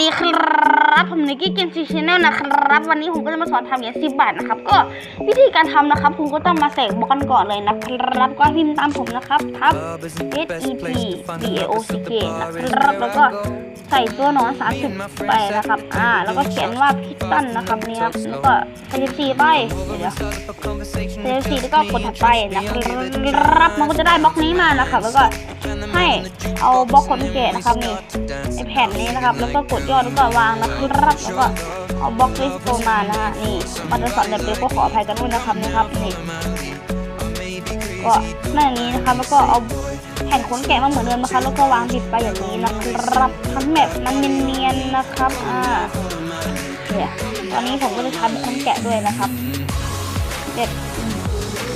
ดีครับผมนิกกี้เกมซีชแนลนะครับ วันนี้ผมก็จะมาสอนทำเหรียญสิบบาทนะครับ ก็วิธีการทำนะครับ คุณก็ต้องมาเสกบล็อกกันก่อนเลยนะครับ ก็พิมพ์ตามผมนะครับทับ S E P B A O C K นะครับแล้วก็ใส่ตัวหนอน30ไปนะครับ อ่า แล้วก็เขียนว่าพิตตันนะครับนี่ครับแล้วก็ใส่14ไปเดี๋ยวๆเซลสีแล้วก็กดถัดไปนะครับ มันก็จะได้บล็อกนี้มานะครับแล้วก็ เอาบล็อกคนแกะนะครับนี่ไอแผ่นนี้นะครับ แล้วก็กดยอดแล้วก็วางนะครับแล้วก็เอาบล็อกลิสโตมานะฮะนี่มันจะสอนแบบเดียวก็ขออภัยกันด้วยนะครับนะครับนี่ก็แม่อนี้นะครับแล้วก็เอาแผ่นขนแกะมาเหมือนเดิมนะครับแล้วก็วางติดไปอย่างนี้นะครับทั้งแบบมันเนียนๆนะครับอ่าเนี่ยตอนนี้ผมก็จะใช้ขนแกะด้วยนะครับเด็ด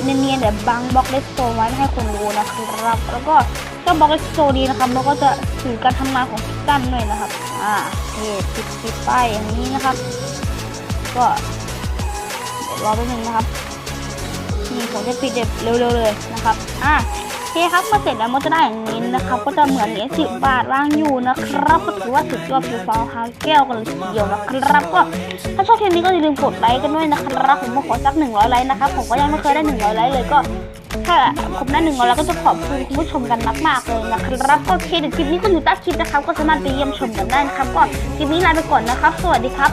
เนียนๆเดี๋ยวบังบล็อกเลสโตไว้ไม่ให้คนรู้นะครับ แล้วก็ เจ้าบล็อกเลสโตนี้นะครับ แล้วก็จะสื่อการทำงานของพิกตันด้วยนะครับ อ่าโอเคปิดปิดป้ายอย่างนี้นะครับ ก็รอแป๊บนึงนะครับนี่ผมจะปิดเด็ดเร็วๆเลยนะครับ อ่าโอเคครับเมื่อเสร็จแล้วมันจะได้อย่างนี้นะครับ ก็จะเหมือนเหรียญสิบบาทวางอยู่นะครับก็ถือว่าสุดยอดผิวฟ้าหาแก้วกันเลยทีเดียวนะครับก็ถ้าชอบคลิปนี้ก็อย่าลืมกดไลค์กันด้วยนะครับผมขอสักหนึ่งร้อยไลค์นะครับผมก็ยังไม่เคยได้หนึ่งร้อยไลค์เลยก็ ถ้าผมได้หนึ่งร้อยแล้วก็จะขอบคุณคุณผู้ชมกันมากๆเลยนะครับก็โอเคเดี๋ยวคลิปนี้ก็อยู่ใต้คลิปนะครับก็สามารถไปเยี่ยมชมกันได้นะครับก็คลิปนี้ลาไปก่อนนะครับ สวัสดีครับ